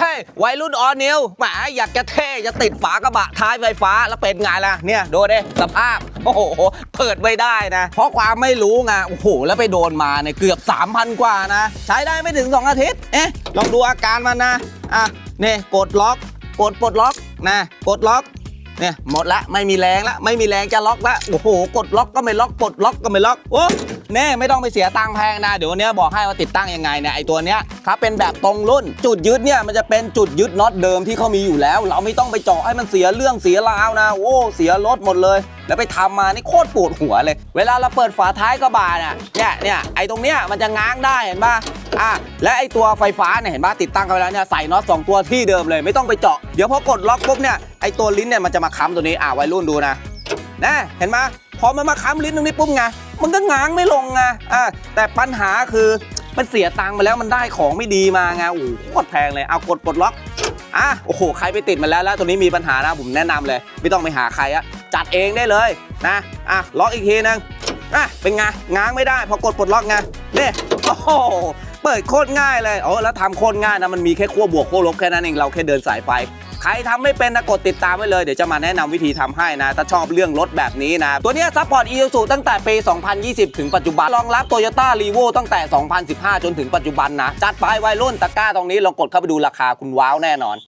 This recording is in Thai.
เฮ้ยวัยรุ่นออนิวแหมอยากจะเท่จะติดฝากระบะท้ายไฟฟ้าแล้วเป็นไงล่ะเนี่ยดูดิสภาพโอ้โหเปิดไม่ได้นะ เพราะความไม่รู้ไงโอ้โหแล้วไปโดนมาเนี่ยเกือบ 3,000 กว่านะ ใช้ได้ไม่ถึง 2 อาทิตย์เอ๊ะลองดูอาการมันนะอะนี่กดล็อก กดปลดล็อกนะกดล็อกเนี่ยหมดละไม่มีแรงละไม่มีแรงจะล็อกละโอ้โห กดล็อกก็ไม่ล็อกปลดล็อกก็ไม่ล็อกโอ้ แน่ไม่ต้องไปเสียตังค์แพงนะ เดี๋ยววันนี้บอกให้ว่าติดตั้งยังไงเนี่ยไอตัวเนี้ยครับเป็นแบบตรงรุ่น จุดยึดเนี่ยมันจะเป็นจุดยึดน็อตเดิมที่เขามีอยู่แล้ว เราไม่ต้องไปเจาะให้มันเสียเรื่องเสียราวนะโอ้เสียรถหมดเลย แล้วไปทำมานี่โคตรปวดหัวเลย เวลาเราเปิดฝาท้ายกระบะเนี่ยเนี่ยเนี่ยไอตรงเนี้ยมันจะง้างได้เห็นปะอะและไอตัวไฟฟ้าเนี่ยเห็นปะติดตั้งกันไปแล้วเนี่ยใส่น็อตสองตัวที่เดิมเลยไม่ต้องไปเจาะเดี๋ยวพอกดล็อกปุ๊บเนี่ยไอตัวลิ้นเนี่ยมันจะมาค้ำตัวนี้อะวัยรุ่นดูนะนะเห็นปะพอมันมาค้ำลิ้นตรงนี้ปุ๊บไง มันก็ง้างไม่ลงไงอะแต่ปัญหาคือมันเสียตังค์ไปแล้วมันได้ของไม่ดีมาไงโอ้โหโคตรแพงเลยเอากดปลดล็อกอะโอ้โหใครไปติดมาแล้วแล้วตัวนี้มีปัญหานะผมแนะนำเลย ไม่ต้องไปหาใครอะจัดเองได้เลยนะอะล็อกอีกทีนึงอะเป็นไงง้างไม่ได้พอกดปลดล็อกไงเนี่โอ้โห เปิดโคตรง่ายเลยโอ้แล้วทำโคตรง่ายนะมันมีแค่ขั้วบวกขั้วลบแค่นั้นเองเราแค่เดินสายไฟใครทำไม่เป็นนะกดติดตามไว้เลย เดี๋ยวจะมาแนะนำวิธีทำให้นะ ถ้าชอบเรื่องรถแบบนี้นะ ตัวนี้ซัพพอร์ต i ี u ตั้งแต่ปี 2020 ถึงปัจจุบัน รองรับ Toyota r e v o ตั้งแต่ 2015 จนถึงปัจจุบันนะ จัดไปไวรุ่นตะกร้าตรงนี้ลองกดเข้าไปดูราคาคุณว้าวแน่นอน